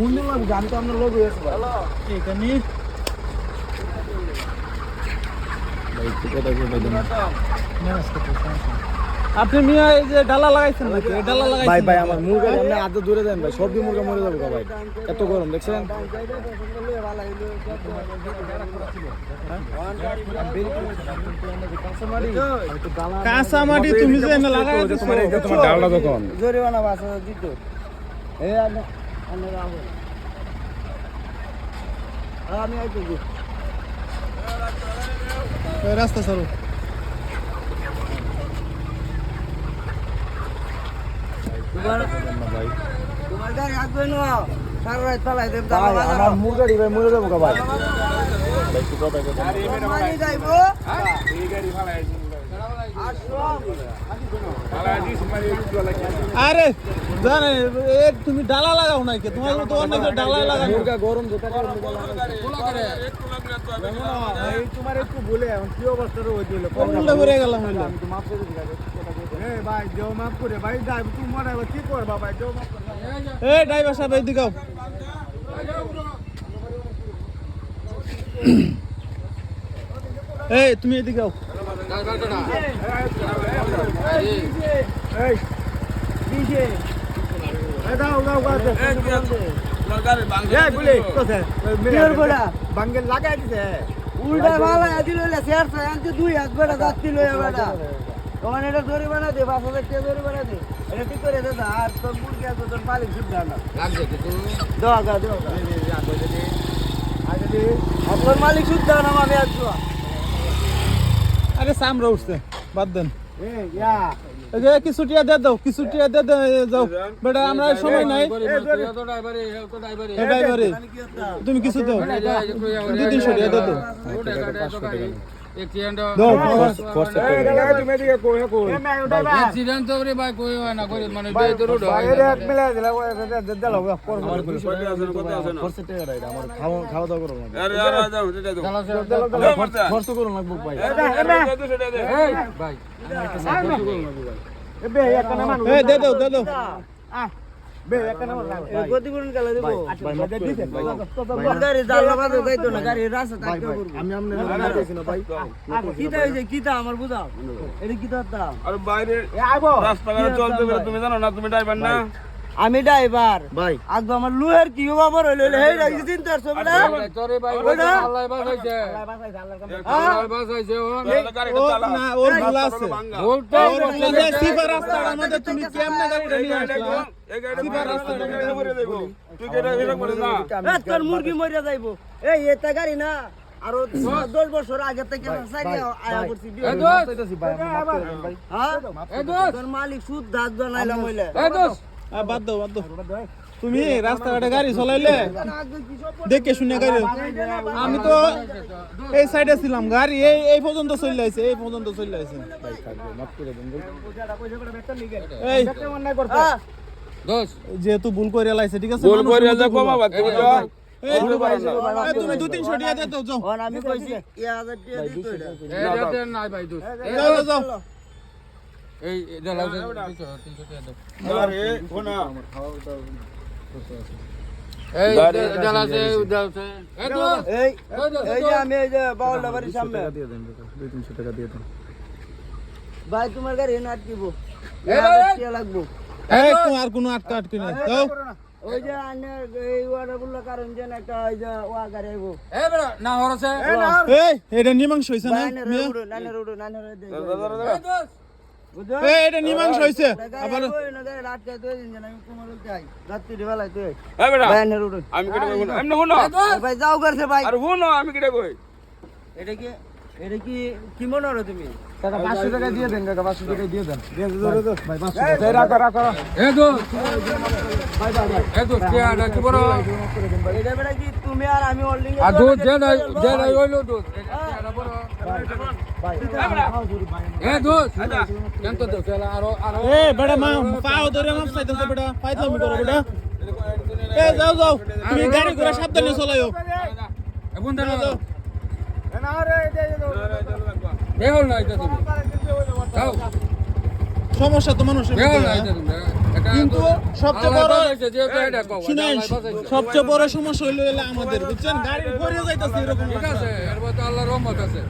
হয়েছে ভাই। এখানে? আপনি মিয়া এই যে ডালা লাগাইছেন নাকি? ডালা লাগাইছেন ভাই ভাই আমার মুরগা আপনি আদৌ দূরে দেন ভাই সবজি মুরগা মরে যাবে ভাই। এত গরম দেখছেন? কাঁচা মাটি তুমি যে লাগাই তোমার ডালটা যখন। জরিমানা বাসা দিত। রাখো আমি এই রাস্তা সরো তোমার গাড়ি আসবে না সারা রাত চালাই দেব ভাই আমার মুরগাড়ি ভাই মরে যাব গো ভাই। মানি যাইবো আসো আরে জানে এ তুমি ডালা লাগাও নাই কে তোমার তো অনেক ডালা লাগানো। মুরগা গরম যেটা এই তোমার একটু বলে এখন কি অবস্থা রয়ে দিল কমলে ভরে গেলাম হইল আমি তো মাফ করে এ ভাই দেও মাফ করে ভাই যাই তুমি মনে কি করবা ভাই দেও মাফ করে এই ড্রাইভার সাহেব। এই তুমি এদিকে আও। দুই হাত বেড়া যাচ্ছি লইয়া বেড়া তোমার এটা জরিমানা দে পাঁচ হাজার টাকা জরিমানা দে এটা ঠিক করে দে আর তোর মুরগি আছে তোর মালিক শুদ্ধ না গা আপনার মালিক শুদ্ধ না আমি আসব আরে সামরা উঠছে বাদ দেন এ ইয়া কিছু টিয়া দিয়ে দাও কিছু টিয়া দিয়ে দাও যাও বেটা আমরা সময় নাই ড্রাইভারে তুমি কিছু দাও দুই তিনশো টিয়া দিয়ে দাও হয় মানে হয় দে দে মানু দে তুমি জানো না তুমি ড্রাইভার না? আমি ড্রাইভার ভাই আগবা আমার লুহের কি বাবার হইল হেই রাখছি চিন্তা করছ বেটা তোরে ভাই ওইটা? আল্লাহ বাঁচাইছে হ্যাঁ? আল্লাহ বাঁচাইছে ও গাড়িটা ও না ওর ভুল আছে বলতে ওর এই যে সিফা রাস্তাটার মধ্যে তুমি কেমনে গাড়িটা নিয়ে আসলা এই গাড়ি রাস্তাটা করে দেবো তুই করে না তোর মুরগি মরিয়া যাইবো এই এটা গাড়ি না আরও দশ বছর আগে থেকে আয়া করছি হ্যাঁ মালিক সুদ হইলে দোস আ, বাদ দাও বাদ দাও। তুমি রাস্তাঘাটে গাড়ি চলাইলে দেখে শুনে গাড়ি আমি তো এই সাইডে ছিলাম গাড়ি এই এই পর্যন্ত চলে আইছে এই পর্যন্ত চলে ভাই এই যেহেতু ভুল করে লাইছে ঠিক আছে? ভুল করে যা কমা বাদ তুমি যা এই, এই, তুমি দু তিনশো টাকা দিয়ে দাও যাও। আমি কইছি এ হাজার টাকা দিত এটা এই ভাই দোস যাও যাও, যাও। এই এটা লাউ 300 টাকা দাও। আরে কোনা ভাই তোমার গাড়ি আটকিব। লাগবো। আর আটকা আটকি নাই। ওই যে এই ওয়াটারগুলো কারণ যেন একটা ওই যে ওয়া গাড়ি আইব এই বেটা না হরছে এই এটা নিমাংস হইছে না নানের উড়ো নানের উড়ো নানের উড়ো এটা নিমাংস হইছে আবার আমি কেটে কই এমনি হুনো ভাই যাও করছে ভাই আর হুনো আমি কেটে কই এটা কি এটা কি কি মনে হলো তুমি কাকা পাঁচশো টাকা দিয়ে দেন কাকা পাঁচশো টাকা দিয়ে দেন ভাই পাঁচশো টাকা রাখো রাখো এই দোস এই দোস কে আডা কি বড় এটা বেটা কি তুমি আর আমি হোল্ডিং আর দোস যে নাই যে নাই হইল দোস এটা বড় এই দোস কেন তো দোস আরও আরও। এ বেটা মা পাও ধরে মাপ চাইতেছে বেটা পাইতাম করো বেটা এ যাও যাও। তুমি গাড়ি ঘোড়া সাবধানে চলাইও। এখন দেন যাও না রে এই যে এই হল না এটা তুমি যাও। সমস্যা তো মানুষের হ্যাঁ? কিন্তু সবচেয়ে বড় শুনেন সবচেয়ে বড় সমস্যা হইল হলো আমাদের বুঝছেন? গাড়ি ঘুরে যাইতেছে এরকম ঠিক আছে আল্লাহর রহমত আছে।